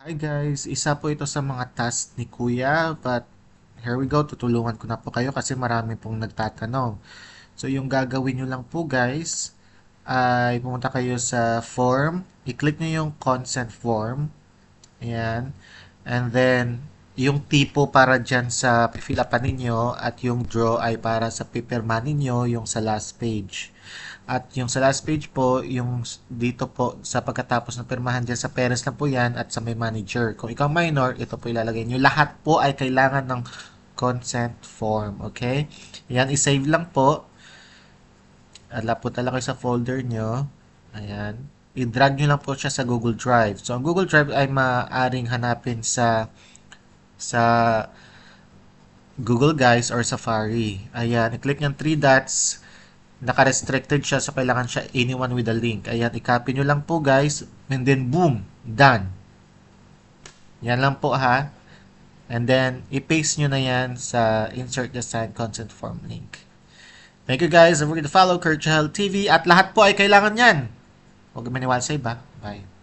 Hi guys, isa po ito sa mga task ni Kuya but here we go, tutulungan ko na po kayo kasi marami pong nagtatanong. So yung gagawin nyo lang po guys ay pumunta kayo sa form, i-click nyo yung consent form, ayan, and then yung tipo para dyan sa upan ninyo at yung draw ay para sa pipirma ninyo yung sa last page. At yung sa last page po, yung dito po sa pagkatapos ng pirmahan dyan sa parents lang po yan at sa may manager. Kung ikaw minor, ito po ilalagay nyo. Lahat po ay kailangan ng consent form. Okay? Yan, isave lang po. Ala po talaga sa folder nyo. Ayan. I-drag nyo lang po siya sa Google Drive. So, ang Google Drive ay maaaring hanapin sa sa Google Guys or Safari. Ayan, i-click yung three dots. Naka-restricted siya so kailangan siya anyone with a link. Ayan, i-copy nyo lang po guys. And then boom, done. Yan lang po ha. And then, i-paste nyo na yan sa insert the signed consent form link. Thank you guys. Don't forget to follow Kurt TV at lahat po ay kailangan yan. Huwag maniwala sa iba. Bye.